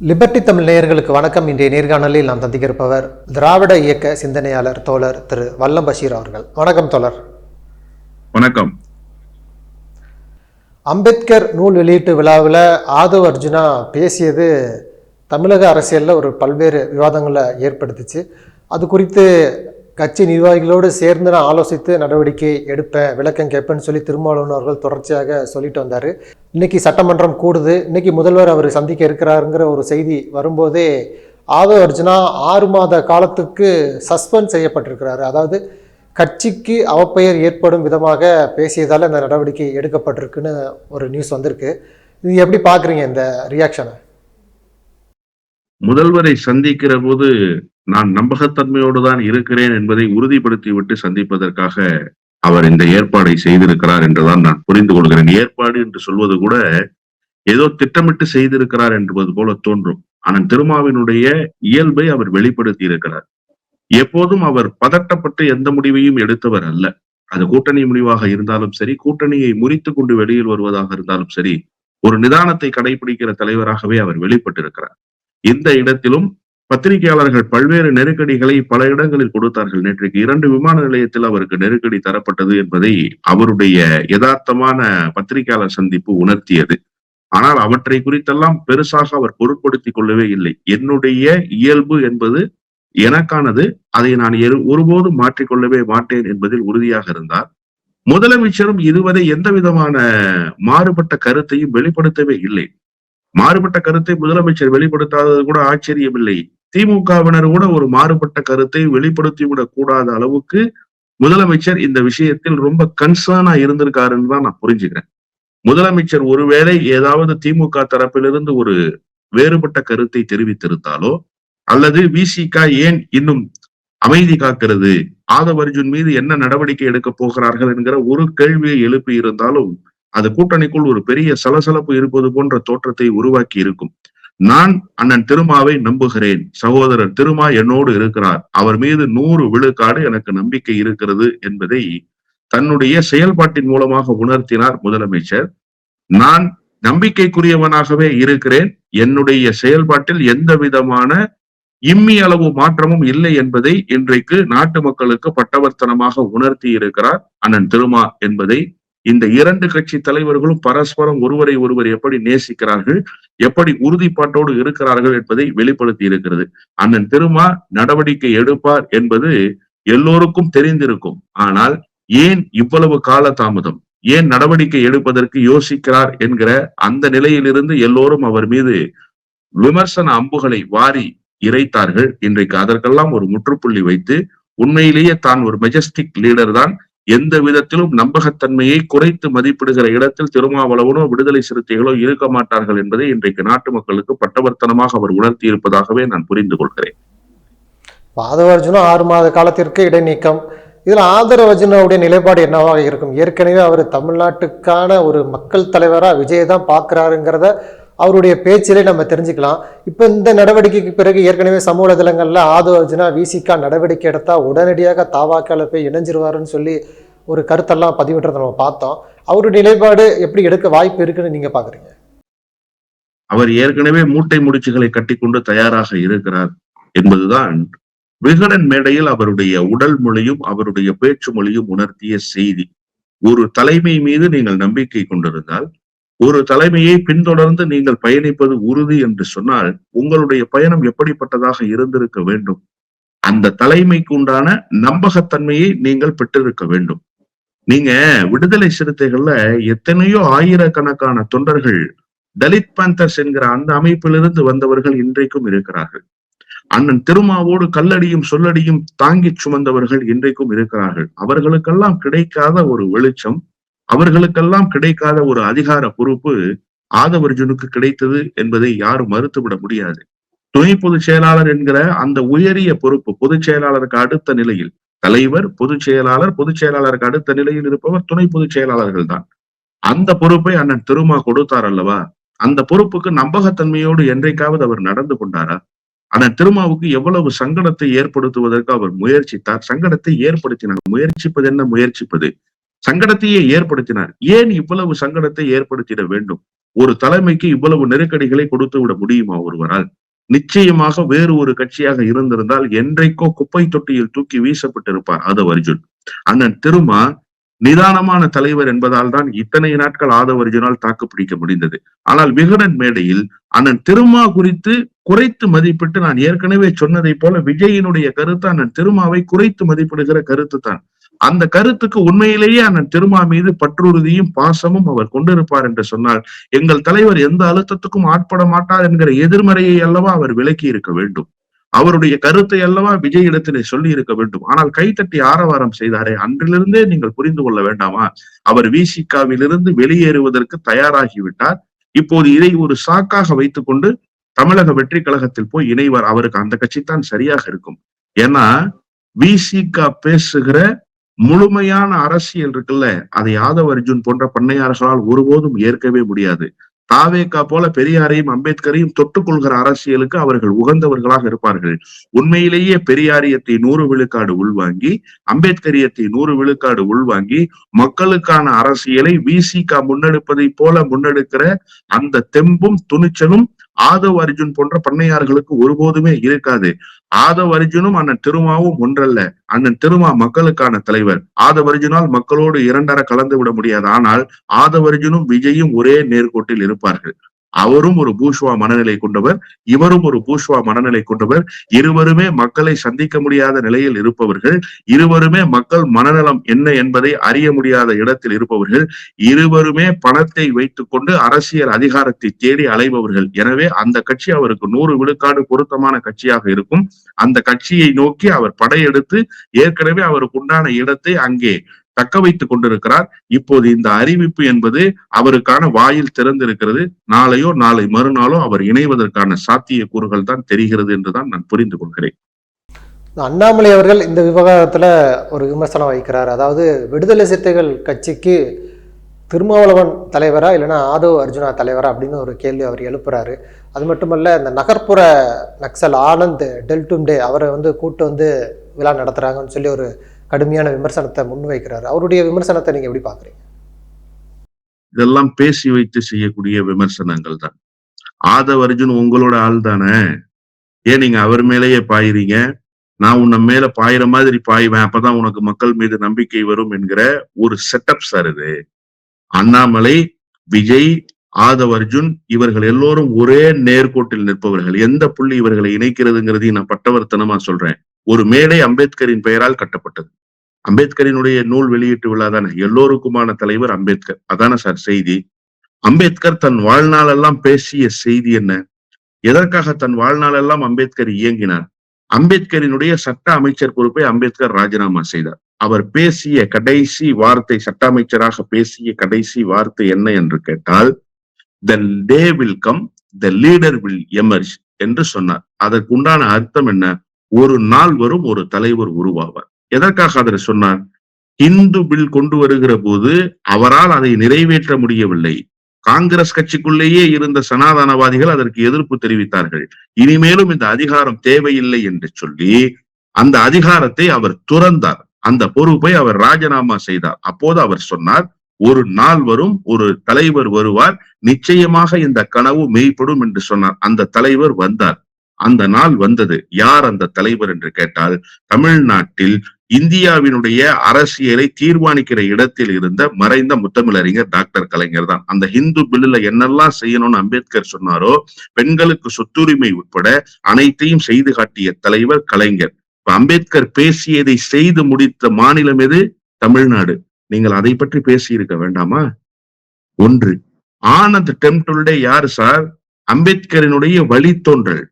Liberty Tamil நேயர்களுக்கு வணக்கம். இன்றைய நேர்காணலில் நாம் சந்திக்க இருப்பவர் திராவிட இயக்க சிந்தனையாளர் தோழர் திரு வல்லம் பஷீர் அவர்கள். வணக்கம் தோழர். வணக்கம். அம்பேத்கர் நூல் வெளியீட்டு விழாவில் ஆதவ் அர்ஜுனா பேசியது தமிழக அரசியலில் ஒரு பல்வேறு விவாதங்களை ஏற்படுத்துச்சு. அது குறித்து கட்சி நிர்வாகிகளோடு சேர்ந்து நான் ஆலோசித்து நடவடிக்கை எடுப்பேன் விளக்கம் கேட்பேன்னு சொல்லி திருமாவளவன் அவர்கள் தொடர்ச்சியாக சொல்லிட்டு வந்தார். இன்னைக்கு சட்டமன்றம் கூடுது. இன்னைக்கு முதல்வர் அவர் சந்திக்க இருக்கிறாருங்கிற ஒரு செய்தி வரும்போதே ஆதவ அர்ஜுனா ஆறு மாத காலத்துக்கு சஸ்பெண்ட் செய்யப்பட்டிருக்கிறாரு. அதாவது கட்சிக்கு அவப்பெயர் ஏற்படும் விதமாக பேசியதால் இந்த நடவடிக்கை எடுக்கப்பட்டிருக்குன்னு ஒரு நியூஸ் வந்திருக்கு. இது எப்படி பார்க்குறீங்க இந்த ரியாக்ஷனை முதல்வரை சந்திக்கிற போது நான் நம்பகத்தன்மையோடு தான் இருக்கிறேன் என்பதை உறுதிப்படுத்திவிட்டு சந்திப்பதற்காக அவர் இந்த ஏற்பாடை செய்திருக்கிறார் என்றுதான் நான் புரிந்து கொள்கிறேன். ஏற்பாடு என்று சொல்வது கூட ஏதோ திட்டமிட்டு செய்திருக்கிறார் என்பது போல தோன்றும். ஆனால் திருமாவினுடைய இயல்பை அவர் வெளிப்படுத்தி இருக்கிறார். எப்போதும் அவர் பதட்டப்பட்டு எந்த முடிவையும் எடுத்தவர் அல்ல. அது கூட்டணி முடிவாக இருந்தாலும் சரி கூட்டணியை முறித்து கொண்டு வெளியில் வருவதாக இருந்தாலும் சரி ஒரு நிதானத்தை கடைபிடிக்கிற தலைவராகவே அவர் வெளிப்பட்டிருக்கிறார். இந்த இடத்திலும் பத்திரிகையாளர்கள் பல்வேறு நெருக்கடிகளை பல இடங்களில் கொடுத்தார்கள். நேற்றைக்கு இரண்டு விமான நிலையத்தில் அவருக்கு நெருக்கடி தரப்பட்டது என்பதை அவருடைய யதார்த்தமான பத்திரிகையாளர் சந்திப்பு உணர்த்தியது. ஆனால் அவற்றை குறித்தெல்லாம் பெருசாக அவர் பொருட்படுத்திக் கொள்ளவே இல்லை. என்னுடைய இயல்பு என்பது எனக்கானது. அதை நான் எரு- ஒருபோதும் மாற்றிக்கொள்ளவே மாட்டேன் என்பதில் உறுதியாக இருந்தார். முதலமைச்சரும் இதுவரை எந்த விதமான மாறுபட்ட கருத்தையும் வெளிப்படுத்தவே இல்லை. மாறுபட்ட கருத்தை முதலமைச்சர் வெளிப்படுத்தாதது கூட ஆச்சரியமில்லை. திமுகவினர் கூட ஒரு மாறுபட்ட கருத்தை வெளிப்படுத்திவிடக் கூடாத அளவுக்கு முதலமைச்சர் இந்த விஷயத்தில் ரொம்ப கன்சர்னா இருந்திருக்காருன்னு தான் நான் புரிஞ்சுக்கிறேன். முதலமைச்சர் ஒருவேளை ஏதாவது திமுக தரப்பிலிருந்து ஒரு வேறுபட்ட கருத்தை தெரிவித்திருந்தாலோ அல்லது விசிக ஏன் இன்னும் அமைதி காக்கிறது ஆதவ் அர்ஜுன் மீது என்ன நடவடிக்கை எடுக்க போகிறார்கள் என்கிற ஒரு கேள்வியை எழுப்பி இருந்தாலும் அது கூட்டணிக்குள் ஒரு பெரிய சலசலப்பு இருப்பது போன்ற தோற்றத்தை உருவாக்கி இருக்கும். நான் அண்ணன் திருமாவை நம்புகிறேன். சகோதரர் திருமா என்னோடு இருக்கிறார். அவர் மீது நூறு விழுக்காடு எனக்கு நம்பிக்கை இருக்கிறது என்பதை தன்னுடைய செயல்பாட்டின் மூலமாக உணர்த்தினார் முதலமைச்சர். நான் நம்பிக்கைக்குரியவனாகவே இருக்கிறேன். என்னுடைய செயல்பாட்டில் எந்த விதமான இம்மி அளவு மாற்றமும் இல்லை என்பதை இன்றைக்கு நாட்டு மக்களுக்கு பட்டவர்த்தனமாக உணர்த்தி இருக்கிறார் அண்ணன் திருமா என்பதை இந்த இரண்டு கட்சி தலைவர்களும் பரஸ்பரம் ஒருவரை ஒருவர் எப்படி நேசிக்கிறார்கள் எப்படி உறுதிப்பாட்டோடு இருக்கிறார்கள் என்பதை வெளிப்படுத்தி இருக்கிறது. அண்ணன் திருமா நடவடிக்கை எடுப்பார் என்பது எல்லோருக்கும் தெரிந்திருக்கும். ஆனால் ஏன் இவ்வளவு கால தாமதம் ஏன் நடவடிக்கை எடுப்பதற்கு யோசிக்கிறார் என்கிற அந்த நிலையிலிருந்து எல்லோரும் அவர் மீது விமர்சன அம்புகளை வாரி இறைத்தார்கள். இன்றைக்கு அதற்கெல்லாம் ஒரு முற்றுப்புள்ளி வைத்து உண்மையிலேயே தான் ஒரு மெஜஸ்டிக் லீடர் தான் எந்த விதத்திலும் நம்பகத்தன்மையை குறைத்து மதிப்பிடுகிற இடத்தில் திருமாவளவனோ விடுதலை சிறுத்தைகளோ இருக்க மாட்டார்கள் என்பதை இன்றைக்கு நாட்டு மக்களுக்கு பட்டவர்த்தனமாக அவர் உணர்த்தி இருப்பதாகவே நான் புரிந்து கொள்கிறேன். பாதவர்ஜுனும் ஆறு மாத காலத்திற்கு இடைநீக்கம். இதில் ஆதரவர்ஜுனாவுடைய நிலைப்பாடு என்னவாக இருக்கும்? ஏற்கனவே அவர் தமிழ்நாட்டுக்கான ஒரு மக்கள் தலைவராக விஜய் தான் பார்க்குறாருங்கிறத அவருடைய பேச்சிலே நம்ம தெரிஞ்சுக்கலாம். இப்போ இந்த நடவடிக்கைக்கு பிறகு ஏற்கனவே சமூக வலைதளங்களில் ஆதவ அர்ஜுனா விசிகா நடவடிக்கை எடுத்தால் உடனடியாக தாவாக்கால போய் இணைஞ்சிருவாருன்னு சொல்லி ஒரு கருத்தெல்லாம் பதிவிடுறத நம்ம பார்த்தோம். அவருடைய நிலைப்பாடு எப்படி எடுக்க வாய்ப்பு இருக்குன்னு நீங்கள் பார்க்குறீங்க அவர் ஏற்கனவே மூட்டை முடிச்சுகளை கட்டிக்கொண்டு தயாராக இருக்கிறார் என்பதுதான் விகடன் மேடையில் அவருடைய உடல் மொழியும் அவருடைய பேச்சு மொழியும் உணர்த்திய செய்தி. ஒரு தலைமை மீது நீங்கள் நம்பிக்கை கொண்டிருந்தால் ஒரு தலைமையை பின்தொடர்ந்து நீங்கள் பயணிப்பது உறுதி என்று சொன்னால் உங்களுடைய பயணம் எப்படிப்பட்டதாக இருந்திருக்க வேண்டும்? அந்த தலைமைக்கு உண்டான நம்பகத்தன்மையை நீங்கள் பெற்றிருக்க வேண்டும். நீங்க விடுதலை சிறுத்தைகள்ல எத்தனையோ ஆயிரக்கணக்கான தொண்டர்கள் தலித் பந்தர்ஸ் என்கிற அந்த அமைப்பிலிருந்து வந்தவர்கள் இன்றைக்கும் இருக்கிறார்கள். அண்ணன் திருமாவோடு கல்லடியும் சொல்லடியும் தாங்கி சுமந்தவர்கள் இன்றைக்கும் இருக்கிறார்கள். அவர்களுக்கெல்லாம் கிடைக்காத ஒரு வெளிச்சம் அவர்களுக்கெல்லாம் கிடைக்காத ஒரு அதிகார பொறுப்பு ஆதவர்ஜுனுக்கு கிடைத்தது என்பதை யாரும் மறுத்துவிட முடியாது. துணை பொதுச் செயலாளர் என்கிற அந்த உயரிய பொறுப்பு பொதுச் செயலாளருக்கு அடுத்த நிலையில் தலைவர் பொதுச் செயலாளர் பொதுச் செயலாளருக்கு அடுத்த நிலையில் இருப்பவர் துணை பொதுச் செயலாளர்கள் தான் அந்த பொறுப்பை அண்ணன் திருமா கொடுத்தார் அல்லவா? அந்த பொறுப்புக்கு நம்பகத்தன்மையோடு என்றைக்காவது அவர் நடந்து கொண்டாரா? ஆனால் திருமாவுக்கு எவ்வளவு சங்கடத்தை ஏற்படுத்துவதற்கு அவர் முயற்சித்தார்? சங்கடத்தை ஏற்படுத்தினார். முயற்சிப்பது என்ன? முயற்சிப்பது சங்கடத்தையே ஏற்படுத்தினார். ஏன் இவ்வளவு சங்கடத்தை ஏற்படுத்திட வேண்டும்? ஒரு தலைமைக்கு இவ்வளவு நெருக்கடிகளை கொடுத்து விட முடியுமா ஒருவரால்? நிச்சயமாக வேறு ஒரு கட்சியாக இருந்திருந்தால் என்றைக்கோ குப்பை தொட்டியில் தூக்கி வீசப்பட்டிருப்பார். ஆதவ் அர்ஜுன். அண்ணன் திருமா நிதானமான தலைவர் என்பதால் தான் இத்தனை நாட்கள் ஆதவ அர்ஜுனால் தாக்கு பிடிக்க முடிந்தது. ஆனால் விகடன் மேடையில் அண்ணன் திருமா குறித்து குறைத்து மதிப்பிட்டு நான் ஏற்கனவே சொன்னதை போல விஜயினுடைய கருத்து அண்ணன் திருமாவை குறைத்து மதிப்பிடுகிற கருத்து தான். அந்த கருத்துக்கு உண்மையிலேயே அண்ணன் திருமா மீது பற்றுறுதியும் பாசமும் அவர் கொண்டிருப்பார் என்று சொன்னால் எங்கள் தலைவர் எந்த அழுத்தத்துக்கும் ஆட்பட மாட்டார் என்கிற எதிர்மறையை அல்லவா அவர் விலக்கி இருக்க வேண்டும். அவருடைய கருத்தை அல்லவா விஜய் இடத்திலே சொல்லி இருக்க வேண்டும். ஆனால் கைத்தட்டி ஆரவாரம் செய்தாரே அன்றிலிருந்தே நீங்கள் புரிந்து கொள்ள வேண்டாமா? அவர் விசிகாவிலிருந்து வெளியேறுவதற்கு தயாராகிவிட்டார். இப்போது இதை ஒரு சாக்காக வைத்துக்கொண்டு தமிழக வெற்றி கழகத்தில் போய் இணைவார். அவருக்கு அந்த கட்சி தான் சரியாக இருக்கும். ஏன்னா விசிகா பேசுகிற முழுமையான அரசியல் இருக்குல்ல அதை யாதவ் அர்ஜுன் போன்ற பண்ணையார்களால் ஒருபோதும் ஏற்கவே முடியாது. தாவேக்கா போல பெரியாரையும் அம்பேத்கரையும் தொட்டுக்கொள்கிற அரசியலுக்கு அவர்கள் உகந்தவர்களாக இருப்பார்கள். உண்மையிலேயே பெரியாரியத்தை நூறு விழுக்காடு உள்வாங்கி அம்பேத்கரியத்தை நூறு விழுக்காடு உள்வாங்கி மக்களுக்கான அரசியலை விசிகா முன்னெடுப்பதை போல முன்னெடுக்கிற அந்த தெம்பும் துணிச்சலும் ஆதவ் அர்ஜுன் போன்ற பண்ணையார்களுக்கு ஒருபோதுமே இருக்காது. ஆதவ் அர்ஜுனும் அண்ணன் திருமாவும் ஒன்றல்ல. அண்ணன் திருமா மக்களுக்கான தலைவர். ஆதவ் அர்ஜுனால் மக்களோடு இரண்டர கலந்து விட முடியாது. ஆனால் ஆதவ் அர்ஜுனும் விஜயும் ஒரே நேர்கோட்டில் இருப்பார்கள். அவரும் ஒரு பூஷ்வா மனநிலை கொண்டவர் இவரும் ஒரு பூஷ்வா மனநிலை கொண்டவர். இருவருமே மக்களை சந்திக்க முடியாத நிலையில் இருப்பவர்கள் இருவருமே மக்கள் மனநலம் என்ன என்பதை அறிய முடியாத இடத்தில் இருப்பவர்கள் இருவருமே பணத்தை வைத்துக் கொண்டு அரசியல் அதிகாரத்தை தேடி அலைபவர்கள். எனவே அந்த கட்சி அவருக்கு நூறு விழுக்காடு பொருத்தமான கட்சியாக இருக்கும். அந்த கட்சியை நோக்கி அவர் படையெடுத்து ஏற்கனவே அவருக்கு உண்டான இடத்தை அங்கே தக்க வைத்துக் கொண்டிருக்கிறார். இப்போது இந்த அறிவிப்பு என்பது அவருக்கான வாயில் திறந்திருக்கிறது. நாளையோ நாளை மறுநாளோ அவர் இணைவதற்கான சாத்திய கூறுகள் தான் தெரிகிறது என்றுதான் நான் புரிந்து கொள்கிறேன். அண்ணாமலை அவர்கள் இந்த விவகாரத்துல ஒரு விமர்சனம் வைக்கிறார். அதாவது விடுதலை சிறுத்தைகள் கட்சிக்கு திருமாவளவன் தலைவரா இல்லைன்னா ஆதவ் அர்ஜுனா தலைவரா அப்படின்னு ஒரு கேள்வி அவர் எழுப்புறாரு. அது மட்டுமல்ல இந்த நகர்ப்புற நக்சல் ஆனந்த் டெல்டும்டே அவரை வந்து கூட்டு வந்து விழா நடத்துறாங்கன்னு சொல்லி ஒரு கடுமையான விமர்சனத்தை முன்வைக்கிறார். அவருடைய விமர்சனத்தை நீங்க எப்படி பாக்குறீங்க இதெல்லாம் பேசி வைத்து செய்யக்கூடிய விமர்சனங்கள் தான். ஆதவ அர்ஜுன் உங்களோட ஆள் தானே? ஏன் நீங்க அவர் மேலேயே பாயிறீங்க? நான் உன்னை மேல பாயிற மாதிரி பாய்வேன் அப்பதான் உனக்கு மக்கள் மீது நம்பிக்கை வரும் என்கிற ஒரு செட்டப் சார் இது. அண்ணாமலை விஜய் ஆதவ் அர்ஜுன் இவர்கள் எல்லோரும் ஒரே நேர்கோட்டில் நிற்பவர்கள். எந்த புள்ளி இவர்களை இணைக்கிறதுங்கிறதையும் நான் பட்டவர்த்தனமா சொல்றேன். ஒரு மேடை அம்பேத்கரின் பெயரால் கட்டப்பட்டது. அம்பேத்கரினுடைய நூல் வெளியீட்டு விழா தானே? எல்லோருக்குமான தலைவர் அம்பேத்கர். அதான சார் செய்தி. அம்பேத்கர் தன் வாழ்நாளெல்லாம் பேசிய செய்தி என்ன? எதற்காக தன் வாழ்நாளெல்லாம் அம்பேத்கர் இயங்கினார்? அம்பேத்கரினுடைய சட்ட அமைச்சர் பொறுப்பை அம்பேத்கர் ராஜினாமா செய்தார். அவர் பேசிய கடைசி வார்த்தை சட்ட அமைச்சராக பேசிய கடைசி வார்த்தை என்ன என்று கேட்டால் the day will come the leader will emerge என்று சொன்னார். அதற்குண்டான அர்த்தம் என்ன? ஒரு நாள் வரும் ஒரு தலைவர் உருவாவார். எதற்காக அதை சொன்னார் இந்து பில் கொண்டு வருகிற போது அவரால் அதை நிறைவேற்ற முடியவில்லை. காங்கிரஸ் கட்சிக்குள்ளேயே இருந்த சனாதனவாதிகள் அதற்கு எதிர்ப்பு தெரிவித்தார்கள். இனிமேலும் இந்த அதிகாரம் தேவையில்லை என்று சொல்லி அந்த அதிகாரத்தை அவர் துறந்தார். அந்த பொறுப்பை அவர் ராஜினாமா செய்தார். அப்போது அவர் சொன்னார் ஒரு நாள் வரும் ஒரு தலைவர் வருவார் நிச்சயமாக இந்த கனவு மெய்ப்படும் என்று சொன்னார். அந்த தலைவர் வந்தார். அந்த நாள் வந்தது. யார் அந்த தலைவர் என்று கேட்டால் தமிழ்நாட்டில் இந்தியாவினுடைய அரசியலை தீர்மானிக்கிற இடத்தில் இருந்த மறைந்த முத்தமிழறிஞர் டாக்டர் கலைஞர் தான். அந்த ஹிந்து பில்லுல என்னெல்லாம் செய்யணும்னு அம்பேத்கர் சொன்னாரோ பெண்களுக்கு சொத்துரிமை உட்பட அனைத்தையும் செய்து காட்டிய தலைவர் கலைஞர். அம்பேத்கர் பேசியதை செய்து முடித்த மாநிலம் எது? தமிழ்நாடு. நீங்கள் அதை பற்றி பேசியிருக்க வேண்டாமா? ஒன்று. ஆனந்த் டெம்டுல்டே யாரு சார்? அம்பேத்கரினுடைய வழித்தோன்றல்.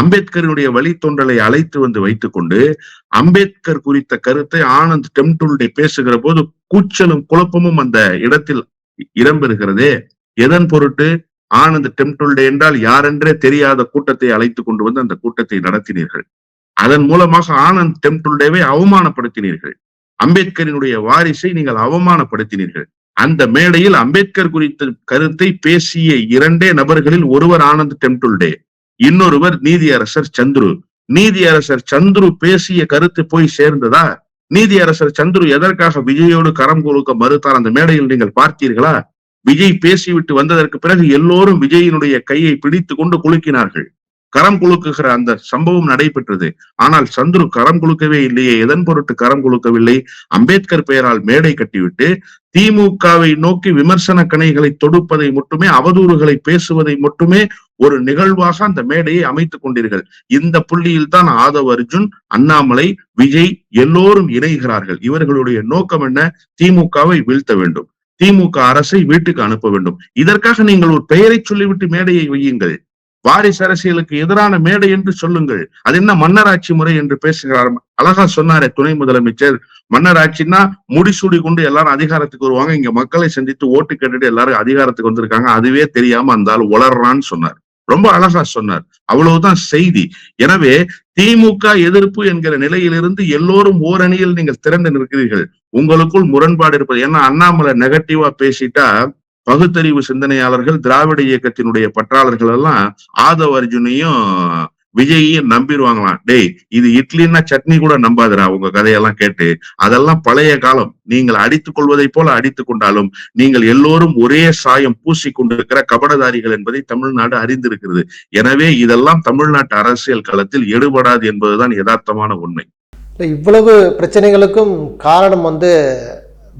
அம்பேத்கரினுடைய வழித்தோன்றலை அழைத்து வந்து வைத்துக்கொண்டு அம்பேத்கர் குறித்த கருத்தை ஆனந்த் டெம்டுல்டே பேசுகிற போது கூச்சலும் குழப்பமும் அந்த இடத்தில் இடம்பெறுகிறதே. எதன் பொருட்டு? ஆனந்த் டெம்டுல்டே என்றால் யாரென்றே தெரியாத கூட்டத்தை அழைத்து கொண்டு வந்து அந்த கூட்டத்தை நடத்தினீர்கள். அதன் மூலமாக ஆனந்த் டெம்டுல்டேவை அவமானப்படுத்தினீர்கள். அம்பேத்கரினுடைய வாரிசை நீங்கள் அவமானப்படுத்தினீர்கள். அந்த மேடையில் அம்பேத்கர் குறித்த கருத்தை பேசிய இரண்டே நபர்களில் ஒருவர் ஆனந்த் டெம்டுல்டே. இன்னொருவர் நீதியரசர் சந்துரு. நீதியரசர் சந்துரு பேசிய கருத்து போய் சேர்ந்ததா? நீதியரசர் சந்துரு எதற்காக விஜயோடு கரம் கொடுக்க மறுத்தார்? அந்த மேடையில் நீங்கள் பார்த்தீர்களா? விஜய் பேசிவிட்டு வந்ததற்கு பிறகு எல்லோரும் விஜயினுடைய கையை பிடித்து கொண்டு குலுக்கினார்கள். கரம் குலுக்குகிற அந்த சம்பவம் நடைபெற்றது. ஆனால் சந்துரு கரம் குலுக்கவே இல்லையே. எதன் பொருட்டு கரம் குலுக்கவில்லை? அம்பேத்கர் பெயரால் மேடை கட்டிவிட்டு திமுகவை நோக்கி விமர்சன கணைகளை தொடுப்பதை மட்டுமே அவதூறுகளை பேசுவதை மட்டுமே ஒரு நிகழ்வாக அந்த மேடையை அமைத்துக் கொண்டீர்கள். இந்த புள்ளியில் தான் ஆதவ் அர்ஜுன் அண்ணாமலை விஜய் எல்லோரும் இணைகிறார்கள். இவர்களுடைய நோக்கம் என்ன? திமுகவை வீழ்த்த வேண்டும். திமுக அரசை வீட்டுக்கு அனுப்ப வேண்டும். இதற்காக நீங்கள் ஒரு பெயரை சொல்லிவிட்டு மேடையை வையுங்கள். வாரிசு அரசியலுக்கு எதிரான மேடை என்று சொல்லுங்கள். அது என்ன மன்னராட்சி முறை என்று பேசுகிறார். அழகா சொன்னாரே துணை முதலமைச்சர். மன்னராட்சின்னா முடிசூடி கொண்டு எல்லாரும் அதிகாரத்துக்கு வருவாங்க. இங்க மக்களை சந்தித்து ஓட்டு கேட்டுட்டு எல்லாரும் அதிகாரத்துக்கு வந்திருக்காங்க. அதுவே தெரியாம அந்த ஆள் வளர்றான்னு சொன்னார். ரொம்ப அழகா சொன்னார். அவ்வளவுதான் செய்தி. எனவே திமுக எதிர்ப்பு என்கிற நிலையிலிருந்து எல்லோரும் ஓரணியில் நீங்கள் திறந்து நிற்கிறீர்கள். உங்களுக்குள் முரண்பாடு இருப்பது. ஏன்னா அண்ணாமலை நெகட்டிவா பேசிட்டா பகுத்தறிவு சிந்தனையாளர்கள் திராவிட இயக்கத்தினுடைய பற்றாளர்கள் எல்லாம் ஆதவ அர்ஜுனையும் விஜயையும் நம்பிடுவாங்களாம் டேய் இது இட்லின்னா சட்னி கூட நம்பாதுடா உங்க கதையெல்லாம் கேட்டு. அதெல்லாம் பழைய காலம். நீங்கள் அடித்துக் கொள்வதை போல அடித்துக் கொண்டாலும் நீங்கள் எல்லோரும் ஒரே சாயம் பூசி கொண்டிருக்கிற கபடதாரிகள் என்பதை தமிழ்நாடு அறிந்திருக்கிறது. எனவே இதெல்லாம் தமிழ்நாட்டு அரசியல் களத்தில் எடுபடாது என்பதுதான் யதார்த்தமான உண்மை. இவ்வளவு பிரச்சனைகளுக்கும் காரணம் வந்து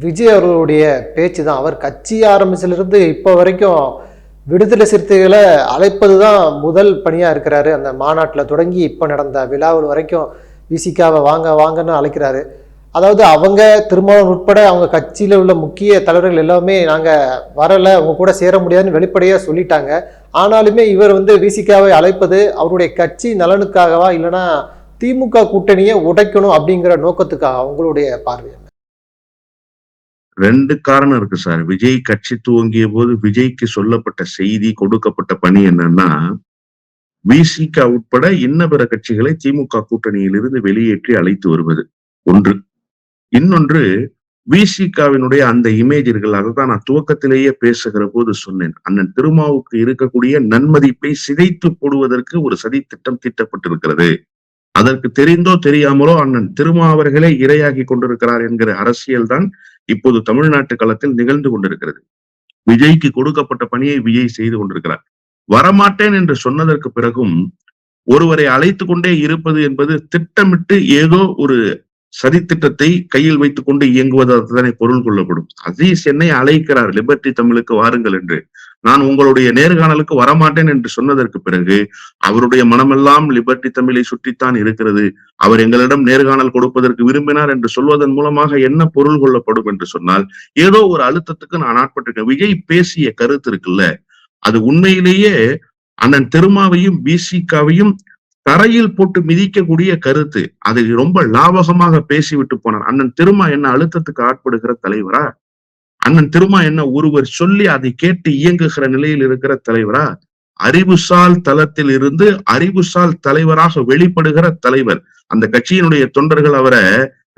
விஜய் அவர்களுடைய பேச்சு தான் அவர் கட்சி ஆரம்பிச்சிலிருந்து இப்போ வரைக்கும் விடுதலை சிறுத்தைகளை அழைப்பது தான் முதல் பணியாக இருக்கிறாரு. அந்த மாநாட்டில் தொடங்கி இப்போ நடந்த விழாவில் வரைக்கும் விசிகாவை வாங்க வாங்கன்னு அழைக்கிறாரு. அதாவது அவங்க திருமணம் உட்பட அவங்க கட்சியில் உள்ள முக்கிய தலைவர்கள் எல்லாமே நாங்கள் வரலை அவங்க கூட சேர முடியாதுன்னு வெளிப்படையாக சொல்லிட்டாங்க. ஆனாலுமே இவர் வந்து விசிகாவை அழைப்பது அவருடைய கட்சி நலனுக்காகவா இல்லைன்னா திமுக கூட்டணியை உடைக்கணும் அப்படிங்கிற நோக்கத்துக்காக அவங்களுடைய பார்வை ரெண்டு காரணம் இருக்கு சார். விஜய் கட்சி துவங்கிய போது விஜய்க்கு சொல்லப்பட்ட செய்தி கொடுக்கப்பட்ட பணி என்னன்னா விசிக உட்பட இன்ன பிற கட்சிகளை திமுக கூட்டணியிலிருந்து வெளியேற்றி அழைத்து வருவது. ஒன்று. இன்னொன்று விசிகாவினுடைய அந்த இமேஜ் இருக்குல்ல அதுதான் நான் துவக்கத்திலேயே பேசுகிற போது சொன்னேன். அண்ணன் திருமாவுக்கு இருக்கக்கூடிய நன்மதிப்பை சிதைத்து போடுவதற்கு ஒரு சதி திட்டம் தீட்டப்பட்டிருக்கிறது. அதற்கு தெரிந்தோ தெரியாமலோ அண்ணன் திருமா அவர்களே இரையாகி கொண்டிருக்கிறார் என்கிற அரசியல் தான் இப்போது தமிழ்நாட்டு களத்தில் நிகழ்ந்து கொண்டிருக்கிறது. விஜய்க்கு கொடுக்கப்பட்ட பணியை விஜய் செய்து கொண்டிருக்கிறார். வரமாட்டேன் என்று சொன்னதற்கு பிறகும் ஒருவரை அழைத்து கொண்டே இருப்பது என்பது திட்டமிட்டு ஏதோ ஒரு சதித்திட்டத்தை கையில் வைத்துக் கொண்டு இயங்குவதாகத்தானே பொருள் கொள்ளப்படும். அசீஸ் என்னை அழைக்கிறார் லிபர்டி தமிழுக்கு வாருங்கள் என்று. நான் உங்களுடைய நேர்காணலுக்கு வரமாட்டேன் என்று சொன்னதற்கு பிறகு அவருடைய மனமெல்லாம் லிபர்டி தமிழை சுற்றித்தான் இருக்கிறது. அவர் எங்களிடம் நேர்காணல் கொடுப்பதற்கு விரும்பினார் என்று சொல்வதன் மூலமாக என்ன பொருள் கொள்ளப்படும் என்று சொன்னால் ஏதோ ஒரு அழுத்தத்துக்கு நான் ஆட்பட்டிருக்கேன். விஜய் பேசிய கருத்து இருக்குல்ல அது உண்மையிலேயே அண்ணன் திருமாவையும் பிசிகாவையும் தரையில் போட்டு மிதிக்கக்கூடிய கருத்து அதை ரொம்ப லாபகமாக பேசிவிட்டு போனார். அண்ணன் திருமா என்ன அழுத்தத்துக்கு ஆட்படுகிற தலைவரா? அண்ணன் திருமா என்ன ஒருவர் சொல்லி அதை கேட்டு இயங்குகிற நிலையில் இருக்கிற தலைவரா? அறிவுசால் தளத்தில் இருந்து அறிவுசால் தலைவராக வெளிப்படுகிற தலைவர். அந்த கட்சியினுடைய தொண்டர்கள் அவரை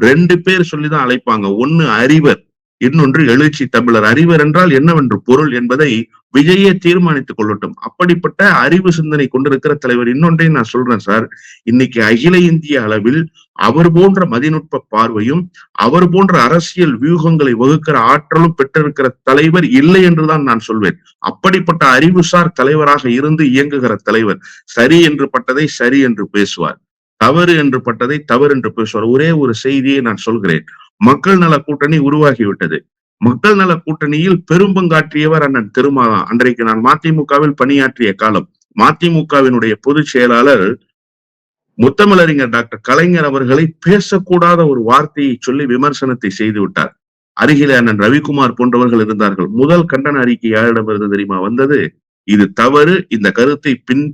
ரெண்டு பேர் சொல்லிதான் அழைப்பாங்க. ஒன்னு அறிவர் இன்னொன்று எழுச்சி தமிழர். அறிவர் என்றால் என்னவென்று பொருள் என்பதை விஜயை தீர்மானித்துக் கொள்ளட்டும். அப்படிப்பட்ட அறிவு சிந்தனை கொண்டிருக்கிற தலைவர் இன்னொன்றையும் நான் சொல்றேன் சார். இன்னைக்கு அகில இந்திய அளவில் அவர் போன்ற மதிநுட்ப பார்வையும் அவர் போன்ற அரசியல் வியூகங்களை வகுக்கிற ஆற்றலும் பெற்றிருக்கிற தலைவர் இல்லை என்றுதான் நான் சொல்வேன். அப்படிப்பட்ட அறிவுசார் தலைவராக இருந்து இயங்குகிற தலைவர் சரி என்று பட்டதை சரி என்று பேசுவார். தவறு என்று பட்டதை தவறு என்று பேசுவார். ஒரே ஒரு செய்தியை நான் சொல்கிறேன். மக்கள் நல கூட்டணி உருவாகிவிட்டது. மக்கள் நல கூட்டணியில் பெரும்பங்காற்றியவர் அண்ணன் திருமாதான் அன்றைக்கு நான் மதிமுகவில் பணியாற்றிய காலம் மதிமுகவினுடைய பொதுச் செயலாளர் முத்தமிழறிஞர் டாக்டர் கலைஞர் அவர்களை பேசக்கூடாத ஒரு வார்த்தையை சொல்லி விமர்சனத்தை செய்து விட்டார். அருகிலே அண்ணன் ரவிக்குமார் போன்றவர்கள் இருந்தார்கள். முதல் கண்டன அறிக்கை யாரிடமிருந்து தெரியுமா வந்தது? இது தவறு. இந்த கருத்தை பின்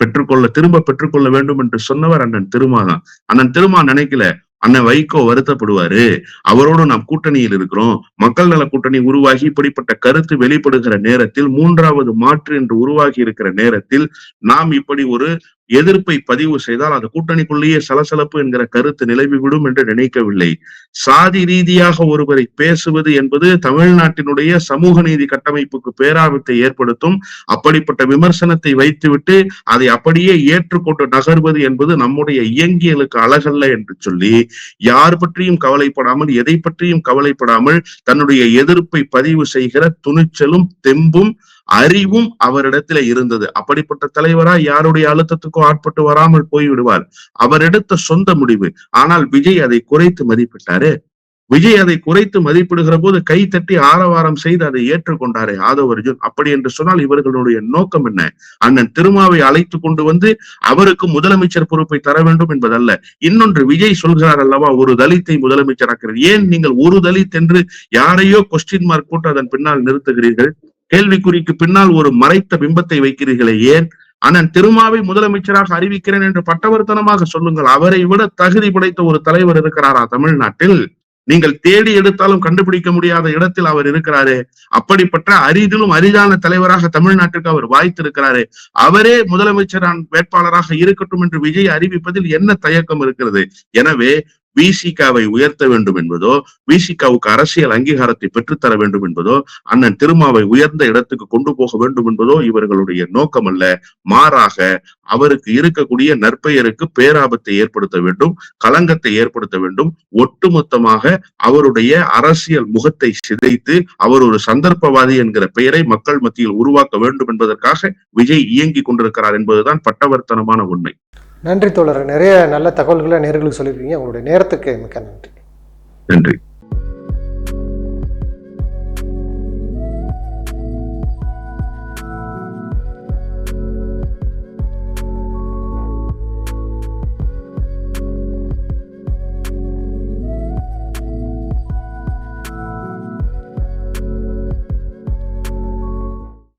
பெற்றுக்கொள்ள திரும்ப பெற்றுக்கொள்ள வேண்டும் என்று சொன்னவர் அண்ணன் திருமாதான் அண்ணன் திருமா நினைக்கல அண்ணன் வைகோ வருத்தப்படுவாரு. அவரோடு நாம் கூட்டணியில் இருக்கிறோம். மக்கள் நல கூட்டணி உருவாகி இப்படிப்பட்ட கருத்து வெளிப்படுகிற நேரத்தில் மூன்றாவது மாற்று என்று உருவாகி இருக்கிற நேரத்தில் நாம் இப்படி ஒரு எதிர்ப்பை பதிவு செய்தால் அந்த கூட்டணிக்குள்ளேயே சலசலப்பு என்கிற கருத்து நிலவிவிடும் என்று நினைக்கவில்லை. சாதி ரீதியாக ஒருவரை பேசுவது என்பது தமிழ்நாட்டினுடைய சமூக நீதி கட்டமைப்புக்கு பேராபத்தை ஏற்படுத்தும். அப்படிப்பட்ட விமர்சனத்தை வைத்துவிட்டு அதை அப்படியே ஏற்றுக்கொண்டு நகர்வது என்பது நம்முடைய இயங்கியலுக்கு அழகல்ல என்று சொல்லி யார் பற்றியும் கவலைப்படாமல் எதை பற்றியும் கவலைப்படாமல் தன்னுடைய எதிர்ப்பை பதிவு செய்கிற துணிச்சலும் தெம்பும் அறிவும் அவரிடத்துல இருந்தது. அப்படிப்பட்ட தலைவரா யாருடைய அழுத்தத்துக்கும் ஆட்பட்டு வராமல் போய் விடுவார் அவர் எடுத்த சொந்த முடிவு. ஆனால் விஜய் அதை குறைத்து மதிப்பிட்டாரு. விஜய் அதை குறைத்து மதிப்பிடுகிற போது கை தட்டி ஆரவாரம் செய்து அதை ஏற்றுக்கொண்டாரே ஆதவ அர்ஜுன் அப்படி என்று சொன்னால் இவர்களுடைய நோக்கம் என்ன? அண்ணன் திருமாவை அழைத்து கொண்டு வந்து அவருக்கு முதலமைச்சர் பொறுப்பை தர வேண்டும் என்பதல்ல. இன்னொன்று விஜய் சொல்கிறார் அல்லவா ஒரு தலித்தை முதலமைச்சராக்கிறார் ஏன் நீங்கள் ஒரு தலித் என்று யாரையோ கொஸ்டின் மார்க் போட்டு அதன் பின்னால் நிறுத்துகிறீர்கள்? கேள்விக்குறிக்கு பின்னால் ஒரு மறைத்த பிம்பத்தை வைக்கிறீர்களே ஏன்? அண்ணன் திருமாவை முதலமைச்சராக அறிவிக்கிறேன் என்று பட்டவர்த்தனமாக சொல்லுங்கள். அவரை விட தகுதி படைத்த ஒரு தலைவர் இருக்கிறாரா தமிழ்நாட்டில்? நீங்கள் தேடி எடுத்தாலும் கண்டுபிடிக்க முடியாத இடத்தில் அவர் இருக்கிறாரு. அப்படிப்பட்ட அரிதிலும் அரிதான தலைவராக தமிழ்நாட்டிற்கு அவர் வாய்த்திருக்கிறாரு. அவரே முதலமைச்சர் வேட்பாளராக இருக்கட்டும் என்று விஜய் அறிவிப்பதில் என்ன தயக்கம் இருக்கிறது? எனவே விசிகாவை உயர்த்த வேண்டும் என்பதோ விசிகாவுக்கு அரசியல் அங்கீகாரத்தை பெற்றுத்தர வேண்டும் என்பதோ அண்ணன் திருமாவை உயர்ந்த இடத்துக்கு கொண்டு போக வேண்டும் என்பதோ இவர்களுடைய நோக்கம் அல்ல. மாறாக அவருக்கு இருக்கக்கூடிய நற்பெயருக்கு பேராபத்தை ஏற்படுத்த வேண்டும் களங்கத்தை ஏற்படுத்த வேண்டும். ஒட்டுமொத்தமாக அவருடைய அரசியல் முகத்தை சிதைத்து அவர் ஒரு சந்தர்ப்பவாதி என்கிற பெயரை மக்கள் மத்தியில் உருவாக்க வேண்டும் என்பதற்காக விஜய் இயங்கிக் கொண்டிருக்கிறார் என்பதுதான் பட்டவர்த்தனமான உண்மை. நன்றி தோழர். நிறைய நல்ல தகவல்களை நேர்களுக்கு சொல்லியிருக்கீங்க. உங்களுடைய நேரத்துக்கு மிக்க நன்றி. நன்றி.